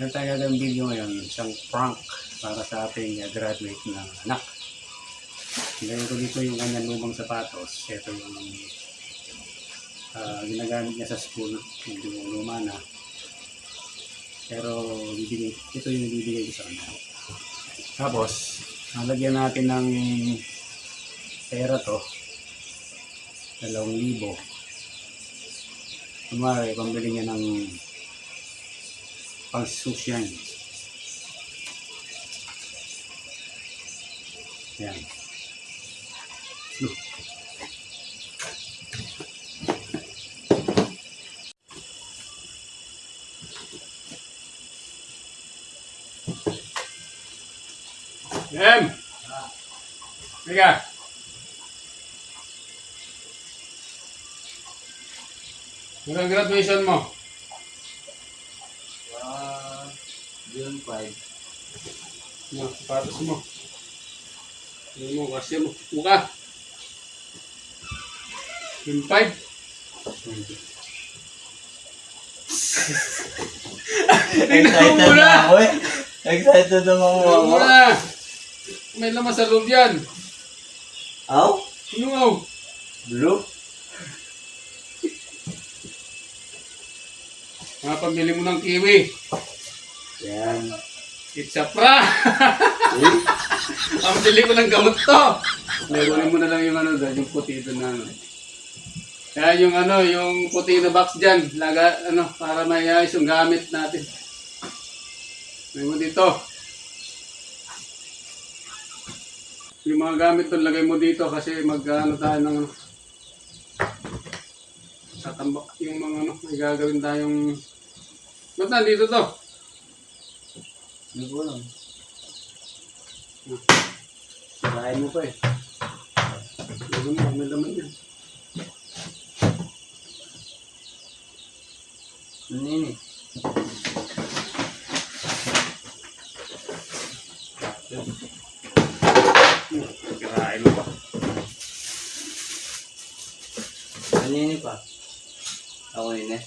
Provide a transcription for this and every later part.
Yung talagang video ngayon, isang prank para sa ating uh, graduate na anak. Ngayon ko dito yung kanyang lumang sapatos. Ito yung ah, ginagamit niya sa school. Medyo luma na. Pero bibigay, ito yung bibigay ko sa kanya. Tapos, nalagyan natin ng pera to. Dalawang libo. Kunwari, pambili niya ng pang-susyan. Yan. Em! Hanggang graduation mo? June 5. Mo, sapatos mo. Ano mo, kasi mo. Buka. Yung five. Excited mo na. na ako eh. Excited na ako Tingnan mo na. May laman sa loob yan. Aw? Inuaw. Blue? Mga pamili mo ng kiwi. Yan. It's a pra. Eh? Ang bili ko ng gamot to. Meron mo na lang yung ano doon, yung puti doon na ano. Kaya yung ano, yung puti na box dyan, laga, ano, para mayayos yung gamit natin. May mo dito. Yung mga gamit doon, lagay mo dito kasi mag, ano tayo ng, ano, sa tambak yung mga ano, may gagawin tayong, ba't nandito to? Ko alam. Sirain mo pa eh. Lagyan mo, may laman yan. Ano yun eh? Kirain mo pa. Ano yun eh pa? Ako yun eh.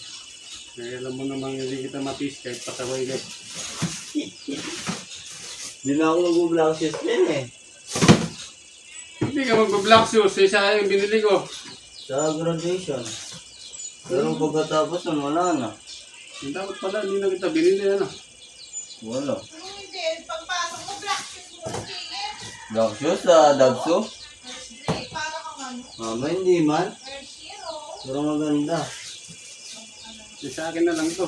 Kaya alam mo namang hindi kita matis kahit pataway ka. Hindi na ako mag-vlog shoes din eh. Hindi ka mag-black shoes, isa yung binili ko. Sa graduation. Pero pagkatapos nun, wala na. Yung dapat pala, hindi na kita binili, ano. Wala. Hindi, pagpasok mo, black shoes mo, tingin. Black shoes sa kang ano, Mama, hindi man. Pero maganda. Sa akin na lang to.